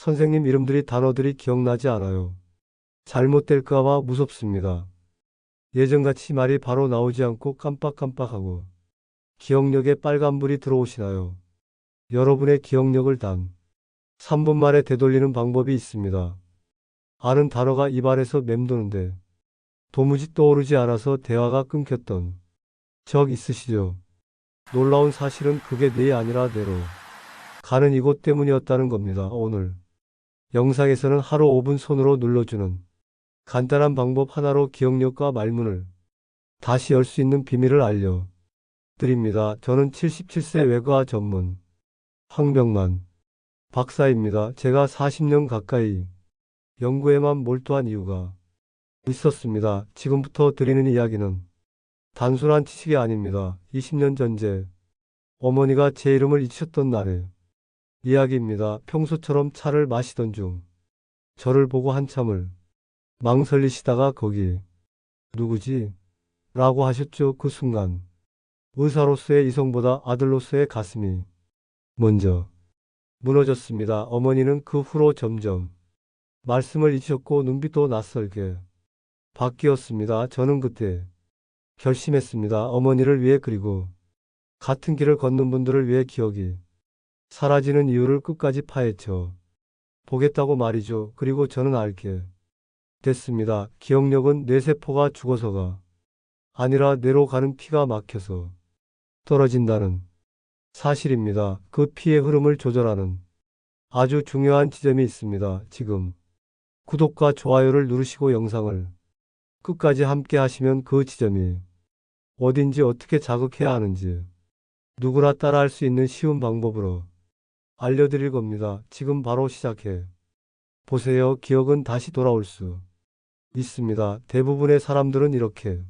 선생님 이름들이 단어들이 기억나지 않아요. 잘못될까봐 무섭습니다. 예전같이 말이 바로 나오지 않고 깜빡깜빡하고 기억력에 빨간불이 들어오시나요? 여러분의 기억력을 단 3분 만에 되돌리는 방법이 있습니다. 아는 단어가 입안에서 맴도는데 도무지 떠오르지 않아서 대화가 끊겼던 적 있으시죠? 놀라운 사실은 그게 내 아니라 내로 가는 이곳 때문이었다는 겁니다. 오늘 영상에서는 하루 5분 손으로 눌러주는 간단한 방법 하나로 기억력과 말문을 다시 열 수 있는 비밀을 알려 드립니다. 저는 77세 외과 전문 황병만 박사입니다. 제가 40년 가까이 연구에만 몰두한 이유가 있었습니다. 지금부터 드리는 이야기는 단순한 지식이 아닙니다. 20년 전 제 어머니가 제 이름을 잊으셨던 날의 이야기입니다. 평소처럼 차를 마시던 중 저를 보고 한참을 망설이시다가 거기 누구지? 라고 하셨죠. 그 순간 의사로서의 이성보다 아들로서의 가슴이 먼저 무너졌습니다. 어머니는 그 후로 점점 말씀을 잊으셨고 눈빛도 낯설게 바뀌었습니다. 저는 그때 결심했습니다. 어머니를 위해 그리고 같은 길을 걷는 분들을 위해 기억이 사라지는 이유를 끝까지 파헤쳐 보겠다고 말이죠. 그리고 저는 알게 됐습니다. 기억력은 뇌세포가 죽어서가 아니라 뇌로 가는 피가 막혀서 떨어진다는 사실입니다. 그 피의 흐름을 조절하는 아주 중요한 지점이 있습니다. 지금 구독과 좋아요를 누르시고 영상을 끝까지 함께 하시면 그 지점이 어딘지 어떻게 자극해야 하는지 누구나 따라할 수 있는 쉬운 방법으로 알려드릴 겁니다. 지금 바로 시작해 보세요. 기억은 다시 돌아올 수 있습니다. 대부분의 사람들은 이렇게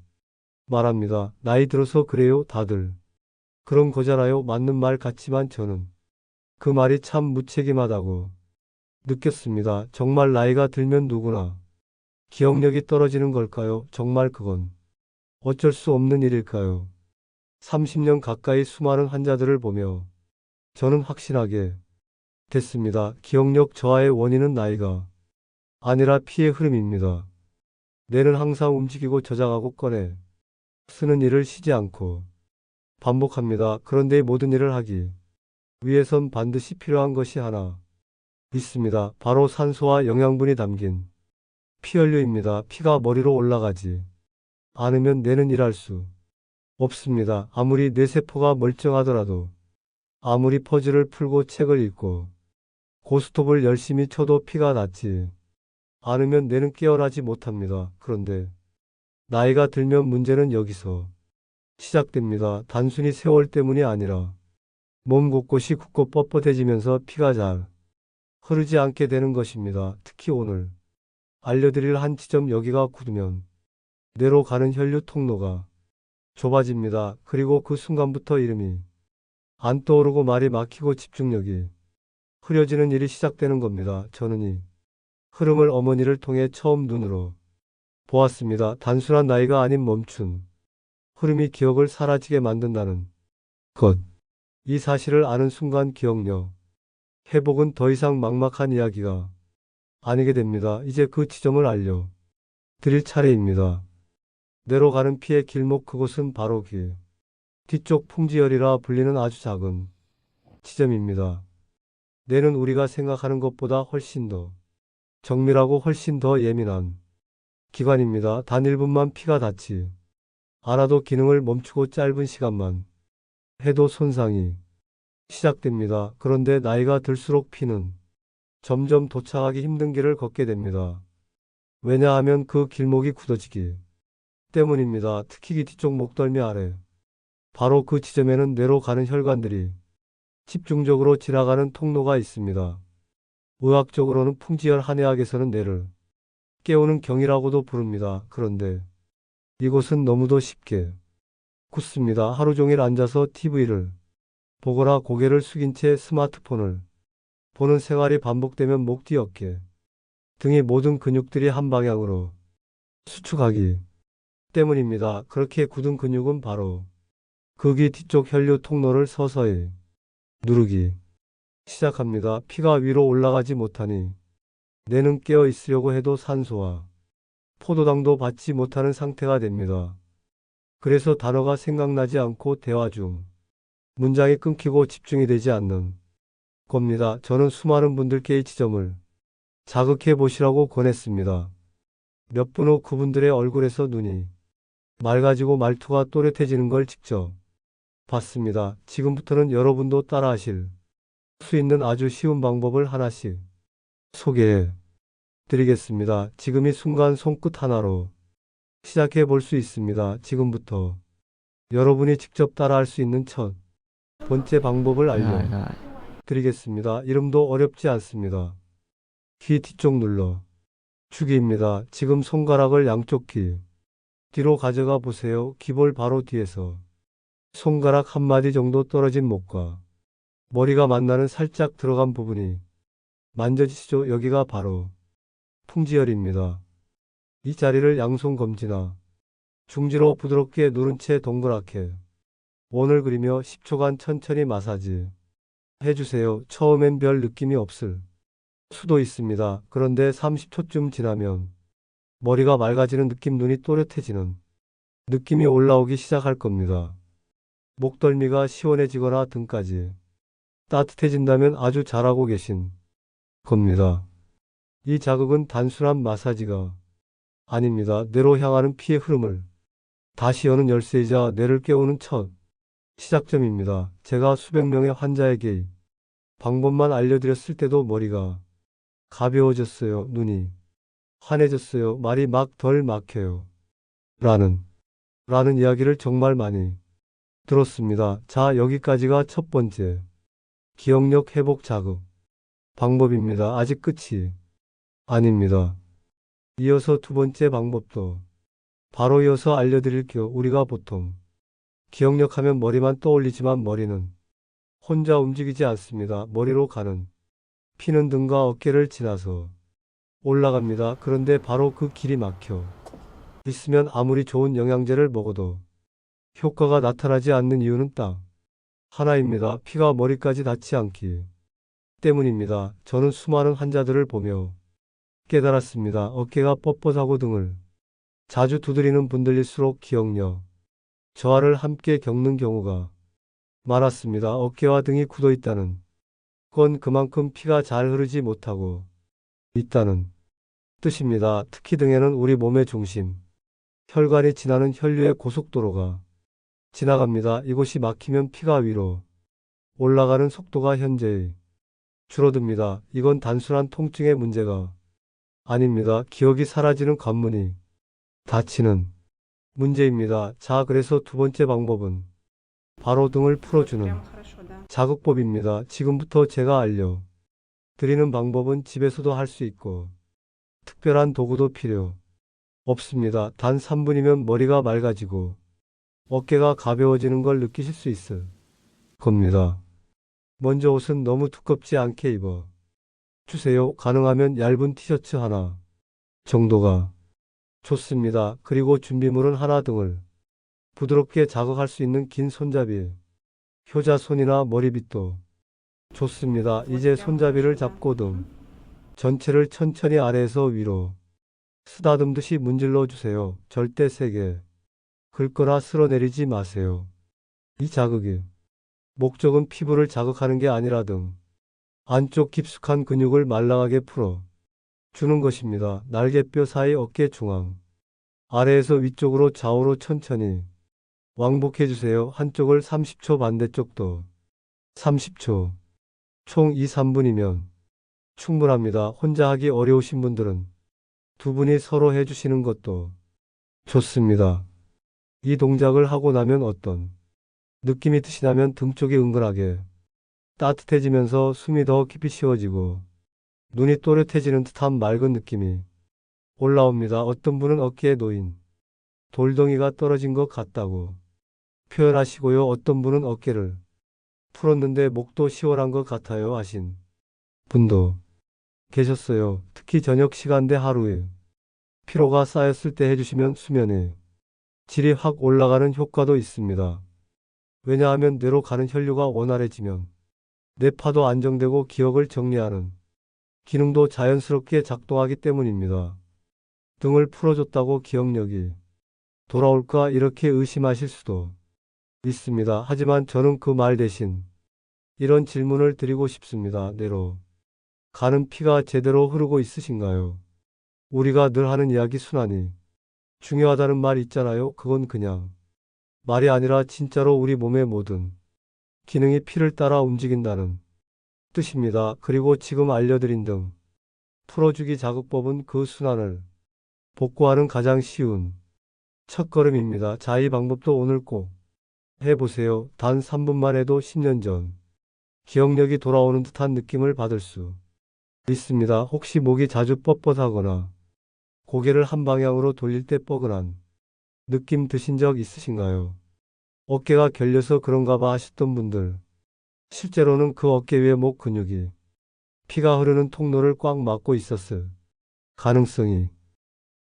말합니다. 나이 들어서 그래요, 다들. 그런 거잖아요. 맞는 말 같지만 저는 그 말이 참 무책임하다고 느꼈습니다. 정말 나이가 들면 누구나 기억력이 떨어지는 걸까요? 정말 그건 어쩔 수 없는 일일까요? 30년 가까이 수많은 환자들을 보며 저는 확신하게 됐습니다. 기억력 저하의 원인은 나이가 아니라 피의 흐름입니다. 뇌는 항상 움직이고 저장하고 꺼내 쓰는 일을 쉬지 않고 반복합니다. 그런데 이 모든 일을 하기 위해선 반드시 필요한 것이 하나 있습니다. 바로 산소와 영양분이 담긴 피연료입니다. 피가 머리로 올라가지 않으면 뇌는 일할 수 없습니다. 아무리 뇌세포가 멀쩡하더라도 아무리 퍼즐을 풀고 책을 읽고 고스톱을 열심히 쳐도 피가 낫지 않으면 뇌는 깨어나지 못합니다. 그런데 나이가 들면 문제는 여기서 시작됩니다. 단순히 세월 때문이 아니라 몸 곳곳이 굳고 뻣뻣해지면서 피가 잘 흐르지 않게 되는 것입니다. 특히 오늘 알려드릴 한 지점 여기가 굳으면 뇌로 가는 혈류 통로가 좁아집니다. 그리고 그 순간부터 이름이 안 떠오르고 말이 막히고 집중력이 흐려지는 일이 시작되는 겁니다. 저는 이 흐름을 어머니를 통해 처음 눈으로 보았습니다. 단순한 나이가 아닌 멈춘 흐름이 기억을 사라지게 만든다는 것. 이 사실을 아는 순간 기억력, 회복은 더 이상 막막한 이야기가 아니게 됩니다. 이제 그 지점을 알려 드릴 차례입니다. 내로 가는 피의 길목 그곳은 바로 기 뒤쪽 풍지열이라 불리는 아주 작은 지점입니다. 뇌는 우리가 생각하는 것보다 훨씬 더 정밀하고 훨씬 더 예민한 기관입니다. 단 1분만 피가 닿지 않아도 기능을 멈추고 짧은 시간만 해도 손상이 시작됩니다. 그런데 나이가 들수록 피는 점점 도착하기 힘든 길을 걷게 됩니다. 왜냐하면 그 길목이 굳어지기 때문입니다. 특히 기 뒤쪽 목덜미 아래. 바로 그 지점에는 뇌로 가는 혈관들이 집중적으로 지나가는 통로가 있습니다. 의학적으로는 풍지열 한의학에서는 뇌를 깨우는 경이라고도 부릅니다. 그런데 이곳은 너무도 쉽게 굳습니다. 하루 종일 앉아서 TV를 보거나 고개를 숙인 채 스마트폰을 보는 생활이 반복되면 목 뒤 어깨 등의 모든 근육들이 한 방향으로 수축하기 때문입니다. 그렇게 굳은 근육은 바로 그 귀 뒤쪽 혈류 통로를 서서히 누르기 시작합니다. 피가 위로 올라가지 못하니 뇌는 깨어 있으려고 해도 산소와 포도당도 받지 못하는 상태가 됩니다. 그래서 단어가 생각나지 않고 대화 중 문장이 끊기고 집중이 되지 않는 겁니다. 저는 수많은 분들께 이 지점을 자극해 보시라고 권했습니다. 몇 분 후 그분들의 얼굴에서 눈이 맑아지고 말투가 또렷해지는 걸 직접 봤습니다. 지금부터는 여러분도 따라하실 수 있는 아주 쉬운 방법을 하나씩 소개해 드리겠습니다. 지금 이 순간 손끝 하나로 시작해 볼 수 있습니다. 지금부터 여러분이 직접 따라할 수 있는 첫 번째 방법을 알려 야, 야, 드리겠습니다. 이름도 어렵지 않습니다. 귀 뒤쪽 눌러 주기입니다. 지금 손가락을 양쪽 귀 뒤로 가져가 보세요. 귀볼 바로 뒤에서 손가락 한 마디 정도 떨어진 목과 머리가 만나는 살짝 들어간 부분이 만져지시죠? 여기가 바로 풍지열입니다. 이 자리를 양손 검지나 중지로 부드럽게 누른 채 동그랗게 원을 그리며 10초간 천천히 마사지 해주세요. 처음엔 별 느낌이 없을 수도 있습니다. 그런데 30초쯤 지나면 머리가 맑아지는 느낌, 눈이 또렷해지는 느낌이 올라오기 시작할 겁니다. 목덜미가 시원해지거나 등까지 따뜻해진다면 아주 잘하고 계신 겁니다. 이 자극은 단순한 마사지가 아닙니다. 뇌로 향하는 피의 흐름을 다시 여는 열쇠이자 뇌를 깨우는 첫 시작점입니다. 제가 수백 명의 환자에게 이 방법만 알려드렸을 때도 머리가 가벼워졌어요. 눈이 환해졌어요. 말이 막 덜 막혀요. 라는, 라는 이야기를 정말 많이 들었습니다. 자, 여기까지가 첫 번째 기억력 회복 자극 방법입니다. 아직 끝이 아닙니다. 이어서 두 번째 방법도 바로 이어서 알려드릴게요. 우리가 보통 기억력 하면 머리만 떠올리지만 머리는 혼자 움직이지 않습니다. 머리로 가는 피는 등과 어깨를 지나서 올라갑니다. 그런데 바로 그 길이 막혀 있으면 아무리 좋은 영양제를 먹어도 효과가 나타나지 않는 이유는 딱 하나입니다. 피가 머리까지 닿지 않기 때문입니다. 저는 수많은 환자들을 보며 깨달았습니다. 어깨가 뻣뻣하고 등을 자주 두드리는 분들일수록 기억력 저하를 함께 겪는 경우가 많았습니다. 어깨와 등이 굳어 있다는 건 그만큼 피가 잘 흐르지 못하고 있다는 뜻입니다. 특히 등에는 우리 몸의 중심, 혈관이 지나는 혈류의 고속도로가 지나갑니다. 이곳이 막히면 피가 위로 올라가는 속도가 현재의 줄어듭니다. 이건 단순한 통증의 문제가 아닙니다. 기억이 사라지는 관문이 다치는 문제입니다. 자, 그래서 두 번째 방법은 바로 등을 풀어주는 자극법입니다. 지금부터 제가 알려 드리는 방법은 집에서도 할 수 있고 특별한 도구도 필요 없습니다. 단 3분이면 머리가 맑아지고 어깨가 가벼워지는 걸 느끼실 수 있을 겁니다. 먼저 옷은 너무 두껍지 않게 입어 주세요. 가능하면 얇은 티셔츠 하나 정도가 좋습니다. 그리고 준비물은 하나 등을 부드럽게 자극할 수 있는 긴 손잡이, 효자손이나 머리빗도 좋습니다. 이제 손잡이를 잡고 등 전체를 천천히 아래에서 위로 쓰다듬듯이 문질러 주세요. 절대 세게 긁거나 쓸어내리지 마세요. 이 자극이 목적은 피부를 자극하는 게 아니라 등 안쪽 깊숙한 근육을 말랑하게 풀어 주는 것입니다. 날개뼈 사이 어깨 중앙 아래에서 위쪽으로 좌우로 천천히 왕복해 주세요. 한쪽을 30초 반대쪽도 30초 총 2, 3분이면 충분합니다. 혼자 하기 어려우신 분들은 두 분이 서로 해주시는 것도 좋습니다. 이 동작을 하고 나면 어떤 느낌이 드시나면 등 쪽이 은근하게 따뜻해지면서 숨이 더 깊이 쉬어지고 눈이 또렷해지는 듯한 맑은 느낌이 올라옵니다. 어떤 분은 어깨에 놓인 돌덩이가 떨어진 것 같다고 표현하시고요. 어떤 분은 어깨를 풀었는데 목도 시원한 것 같아요 하신 분도 계셨어요. 특히 저녁 시간대 하루에 피로가 쌓였을 때 해주시면 수면의 질이 확 올라가는 효과도 있습니다. 왜냐하면 뇌로 가는 혈류가 원활해지면 뇌파도 안정되고 기억을 정리하는 기능도 자연스럽게 작동하기 때문입니다. 등을 풀어줬다고 기억력이 돌아올까 이렇게 의심하실 수도 있습니다. 하지만 저는 그 말 대신 이런 질문을 드리고 싶습니다. 뇌로 가는 피가 제대로 흐르고 있으신가요? 우리가 늘 하는 이야기 순환이 중요하다는 말 있잖아요. 그건 그냥 말이 아니라 진짜로 우리 몸의 모든 기능이 피를 따라 움직인다는 뜻입니다. 그리고 지금 알려드린 등 풀어주기 자극법은 그 순환을 복구하는 가장 쉬운 첫걸음입니다. 자, 이 방법도 오늘 꼭 해보세요. 단 3분만 해도 10년 전 기억력이 돌아오는 듯한 느낌을 받을 수 있습니다. 혹시 목이 자주 뻣뻣하거나 고개를 한 방향으로 돌릴 때 뻐근한 느낌 드신 적 있으신가요? 어깨가 결려서 그런가 봐 하셨던 분들. 실제로는 그 어깨 위에 목 근육이 피가 흐르는 통로를 꽉 막고 있었을 가능성이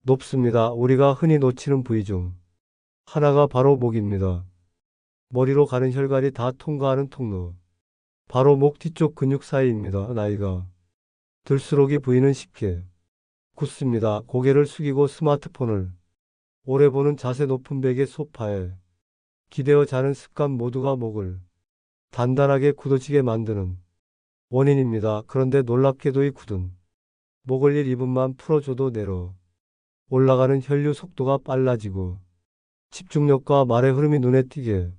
높습니다. 우리가 흔히 놓치는 부위 중 하나가 바로 목입니다. 머리로 가는 혈관이 다 통과하는 통로. 바로 목 뒤쪽 근육 사이입니다. 나이가 들수록 이 부위는 쉽게 굳습니다. 고개를 숙이고 스마트폰을 오래 보는 자세 높은 베개 소파에 기대어 자는 습관 모두가 목을 단단하게 굳어지게 만드는 원인입니다. 그런데 놀랍게도 이 굳은 목을 1, 2분만 풀어줘도 내로 올라가는 혈류 속도가 빨라지고 집중력과 말의 흐름이 눈에 띄게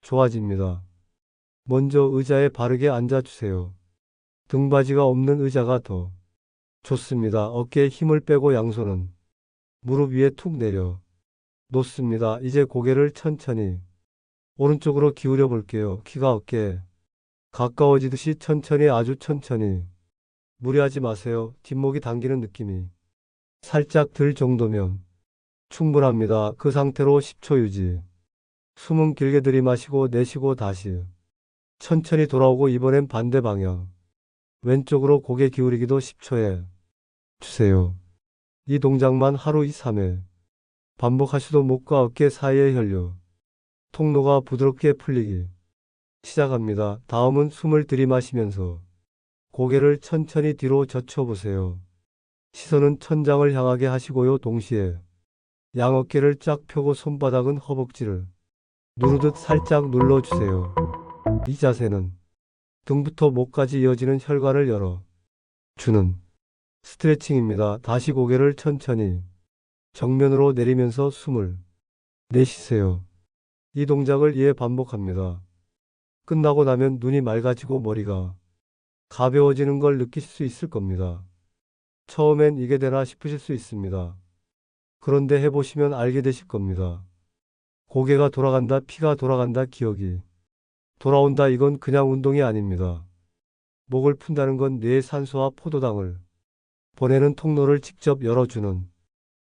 좋아집니다. 먼저 의자에 바르게 앉아주세요. 등받이가 없는 의자가 더 좋습니다. 어깨에 힘을 빼고 양손은 무릎 위에 툭 내려 놓습니다. 이제 고개를 천천히 오른쪽으로 기울여 볼게요. 키가 어깨에 가까워지듯이 천천히 아주 천천히 무리하지 마세요. 뒷목이 당기는 느낌이 살짝 들 정도면 충분합니다. 그 상태로 10초 유지. 숨은 길게 들이마시고 내쉬고 다시 천천히 돌아오고 이번엔 반대 방향. 왼쪽으로 고개 기울이기도 10초에 주세요. 이 동작만 하루 2, 3회 반복하셔도 목과 어깨 사이의 혈류, 통로가 부드럽게 풀리기 시작합니다. 다음은 숨을 들이마시면서 고개를 천천히 뒤로 젖혀보세요. 시선은 천장을 향하게 하시고요. 동시에 양 어깨를 쫙 펴고 손바닥은 허벅지를 누르듯 살짝 눌러주세요. 이 자세는 등부터 목까지 이어지는 혈관을 열어 주는 스트레칭입니다. 다시 고개를 천천히 정면으로 내리면서 숨을 내쉬세요. 이 동작을 2회 반복합니다. 끝나고 나면 눈이 맑아지고 머리가 가벼워지는 걸 느끼실 수 있을 겁니다. 처음엔 이게 되나 싶으실 수 있습니다. 그런데 해보시면 알게 되실 겁니다. 고개가 돌아간다, 피가 돌아간다, 기억이 돌아온다. 이건 그냥 운동이 아닙니다. 목을 푼다는 건 뇌의 산소와 포도당을 보내는 통로를 직접 열어주는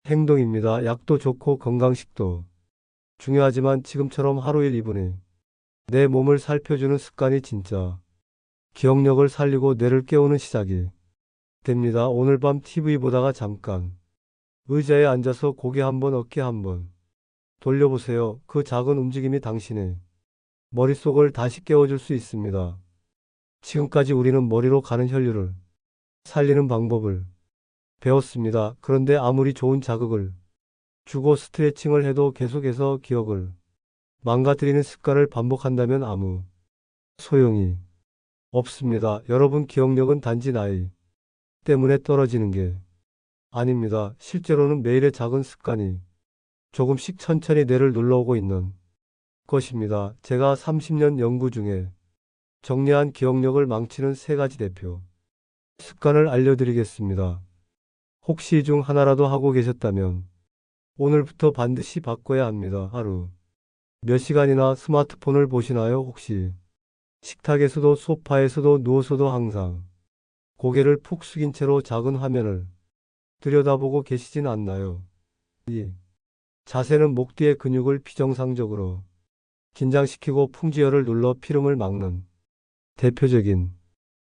행동입니다. 약도 좋고 건강식도 중요하지만 지금처럼 하루 1, 2분에 내 몸을 살펴주는 습관이 진짜 기억력을 살리고 뇌를 깨우는 시작이 됩니다. 오늘 밤 TV 보다가 잠깐 의자에 앉아서 고개 한번 어깨 한번 돌려보세요. 그 작은 움직임이 당신의 머릿속을 다시 깨워줄 수 있습니다. 지금까지 우리는 머리로 가는 혈류를 살리는 방법을 배웠습니다. 그런데 아무리 좋은 자극을 주고 스트레칭을 해도 계속해서 기억을 망가뜨리는 습관을 반복한다면 아무 소용이 없습니다. 여러분 기억력은 단지 나이 때문에 떨어지는 게 아닙니다. 실제로는 매일의 작은 습관이 조금씩 천천히 뇌를 눌러오고 있는 것입니다. 제가 30년 연구 중에 정리한 기억력을 망치는 세 가지 대표 습관을 알려드리겠습니다. 혹시 이중 하나라도 하고 계셨다면 오늘부터 반드시 바꿔야 합니다. 하루 몇 시간이나 스마트폰을 보시나요? 혹시 식탁에서도 소파에서도 누워서도 항상 고개를 푹 숙인 채로 작은 화면을 들여다보고 계시진 않나요? 2. 자세는 목 뒤의 근육을 비정상적으로 긴장시키고 풍지혈을 눌러 피름을 막는 대표적인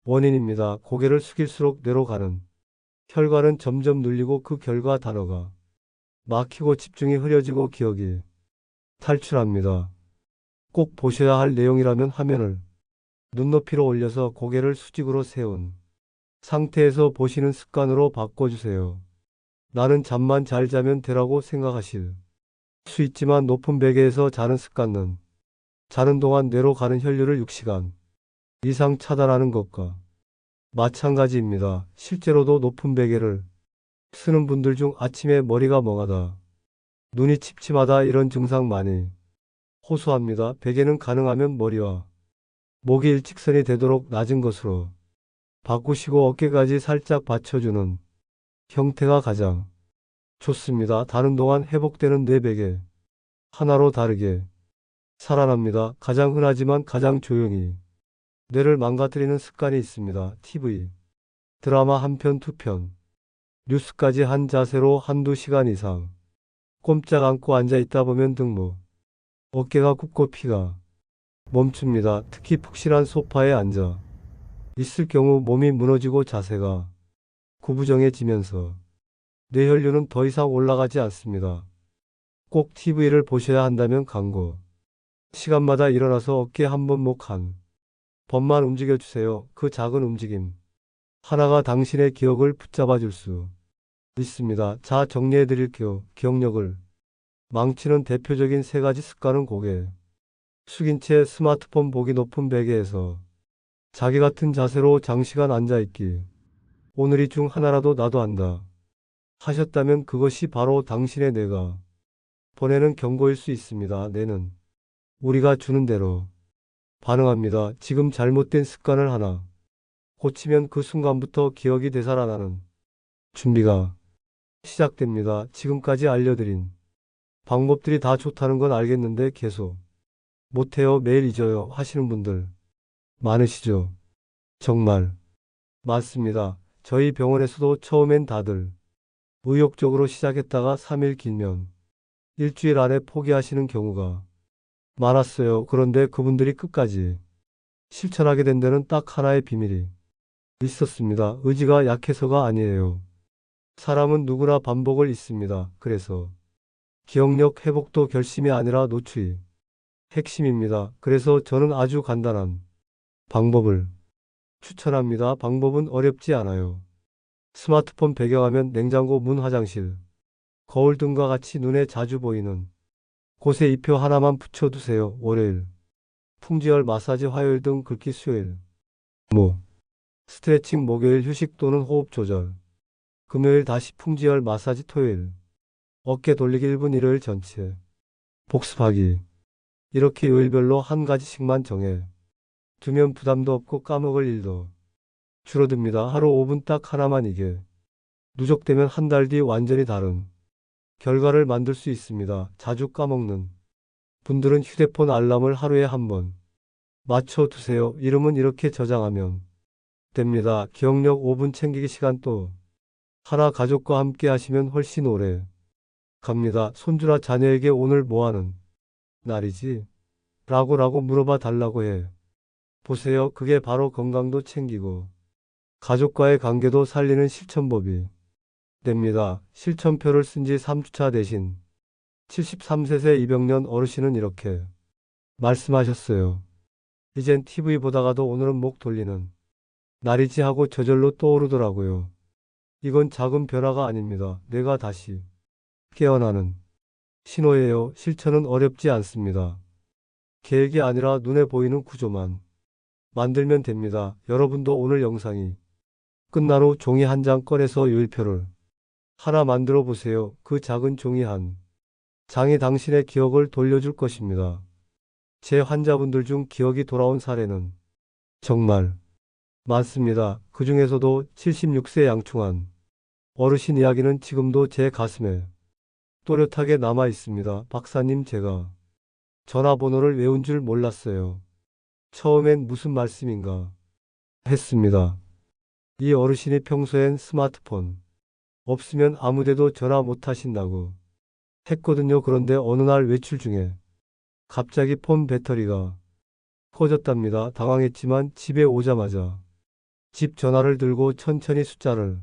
원인입니다. 고개를 숙일수록 뇌로 가는 혈관은 점점 눌리고 그 결과 단어가 막히고 집중이 흐려지고 기억이 탈출합니다. 꼭 보셔야 할 내용이라면 화면을 눈높이로 올려서 고개를 수직으로 세운 상태에서 보시는 습관으로 바꿔주세요. 나는 잠만 잘 자면 되라고 생각하실 수 있지만 높은 베개에서 자는 습관은 자는 동안 뇌로 가는 혈류를 6시간 이상 차단하는 것과 마찬가지입니다. 실제로도 높은 베개를 쓰는 분들 중 아침에 머리가 멍하다, 눈이 침침하다 이런 증상 많이 호소합니다. 베개는 가능하면 머리와 목이 일직선이 되도록 낮은 것으로 바꾸시고 어깨까지 살짝 받쳐주는 형태가 가장 좋습니다. 다른 동안 회복되는 뇌 베개 하나로 다르게 살아납니다. 가장 흔하지만 가장 조용히 뇌를 망가뜨리는 습관이 있습니다. TV, 드라마 한 편, 두 편, 뉴스까지 한 자세로 한두 시간 이상 꼼짝 않고 앉아 있다 보면 등무, 어깨가 굽고 피가 멈춥니다. 특히 푹신한 소파에 앉아 있을 경우 몸이 무너지고 자세가 구부정해지면서 뇌혈류는 더 이상 올라가지 않습니다. 꼭 TV를 보셔야 한다면 광고. 시간마다 일어나서 어깨 한 번, 목한 번만 움직여주세요. 그 작은 움직임. 하나가 당신의 기억을 붙잡아 줄 수 있습니다. 자, 정리해 드릴게요. 기억력을 망치는 대표적인 세 가지 습관은 고개. 숙인 채 스마트폰 보기 높은 베개에서 자기 같은 자세로 장시간 앉아있기. 오늘 이 중 하나라도 나도 한다. 하셨다면 그것이 바로 당신의 뇌가 보내는 경고일 수 있습니다. 뇌는 우리가 주는 대로 반응합니다. 지금 잘못된 습관을 하나 고치면 그 순간부터 기억이 되살아나는 준비가 시작됩니다. 지금까지 알려드린 방법들이 다 좋다는 건 알겠는데 계속 못해요. 매일 잊어요. 하시는 분들 많으시죠? 정말 맞습니다. 저희 병원에서도 처음엔 다들 의욕적으로 시작했다가 3일 길면 일주일 안에 포기하시는 경우가 많았어요. 그런데 그분들이 끝까지 실천하게 된 데는 딱 하나의 비밀이 있었습니다. 의지가 약해서가 아니에요. 사람은 누구나 반복을 잊습니다. 그래서 기억력 회복도 결심이 아니라 노출이 핵심입니다. 그래서 저는 아주 간단한 방법을 추천합니다. 방법은 어렵지 않아요. 스마트폰 배경화면 냉장고 문 화장실 거울 등과 같이 눈에 자주 보이는 곳에 이 표 하나만 붙여두세요. 월요일. 풍지열 마사지 화요일 등 글귀 수요일. 뭐 스트레칭 목요일 휴식 또는 호흡 조절. 금요일 다시 풍지열 마사지 토요일. 어깨 돌리기 1분 일요일 전체. 복습하기. 이렇게 요일별로 한 가지씩만 정해. 두면 부담도 없고 까먹을 일도. 줄어듭니다. 하루 5분 딱 하나만 이게. 누적되면 한 달 뒤 완전히 다른 결과를 만들 수 있습니다. 자주 까먹는 분들은 휴대폰 알람을 하루에 한 번 맞춰 두세요. 이름은 이렇게 저장하면 됩니다. 기억력 5분 챙기기 시간 또 하나 가족과 함께 하시면 훨씬 오래 갑니다. 손주나 자녀에게 오늘 뭐 하는 날이지? 라고 라고 물어봐 달라고 해. 보세요. 그게 바로 건강도 챙기고 가족과의 관계도 살리는 실천법이 됩니다. 실천표를 쓴 지 3주차 대신 73세세 이병년 어르신은 이렇게 말씀하셨어요. 이젠 TV 보다가도 오늘은 목 돌리는 날이지 하고 저절로 떠오르더라고요. 이건 작은 변화가 아닙니다. 내가 다시 깨어나는 신호예요. 실천은 어렵지 않습니다. 계획이 아니라 눈에 보이는 구조만 만들면 됩니다. 여러분도 오늘 영상이 끝난 후 종이 한 장 꺼내서 요일표를 하나 만들어 보세요. 그 작은 종이 한 장이 당신의 기억을 돌려줄 것입니다. 제 환자분들 중 기억이 돌아온 사례는 정말 많습니다. 그 중에서도 76세 양충한 어르신 이야기는 지금도 제 가슴에 또렷하게 남아 있습니다. 박사님 제가 전화번호를 외운 줄 몰랐어요. 처음엔 무슨 말씀인가 했습니다. 이 어르신이 평소엔 스마트폰 없으면 아무데도 전화 못 하신다고 했거든요. 그런데 어느 날 외출 중에 갑자기 폰 배터리가 꺼졌답니다. 당황했지만 집에 오자마자 집 전화를 들고 천천히 숫자를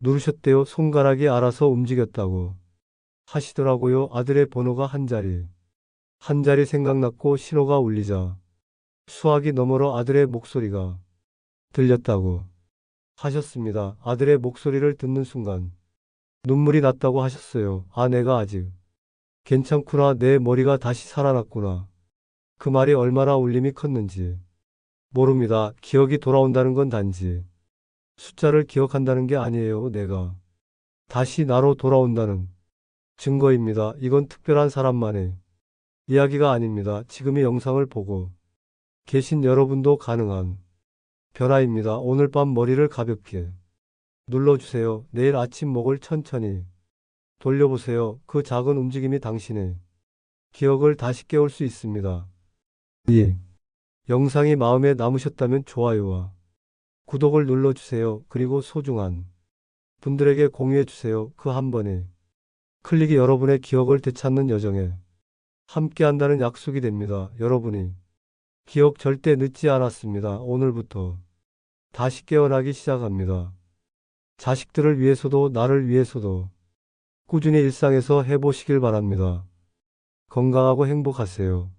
누르셨대요. 손가락이 알아서 움직였다고 하시더라고요. 아들의 번호가 한 자리. 한 자리 생각났고 신호가 울리자 수화기 너머로 아들의 목소리가 들렸다고 하셨습니다. 아들의 목소리를 듣는 순간 눈물이 났다고 하셨어요. 아, 내가 아직 괜찮구나. 내 머리가 다시 살아났구나. 그 말이 얼마나 울림이 컸는지 모릅니다. 기억이 돌아온다는 건 단지 숫자를 기억한다는 게 아니에요. 내가 다시 나로 돌아온다는 증거입니다. 이건 특별한 사람만의 이야기가 아닙니다. 지금 이 영상을 보고 계신 여러분도 가능한 변화입니다. 오늘 밤 머리를 가볍게 눌러주세요. 내일 아침 목을 천천히 돌려보세요. 그 작은 움직임이 당신의 기억을 다시 깨울 수 있습니다. 이 영상이 마음에 남으셨다면 좋아요와 구독을 눌러주세요. 그리고 소중한 분들에게 공유해주세요. 그 한 번의 클릭이 여러분의 기억을 되찾는 여정에 함께한다는 약속이 됩니다. 여러분이 기억 절대 늦지 않았습니다. 오늘부터 다시 깨어나기 시작합니다. 자식들을 위해서도 나를 위해서도 꾸준히 일상에서 해보시길 바랍니다. 건강하고 행복하세요.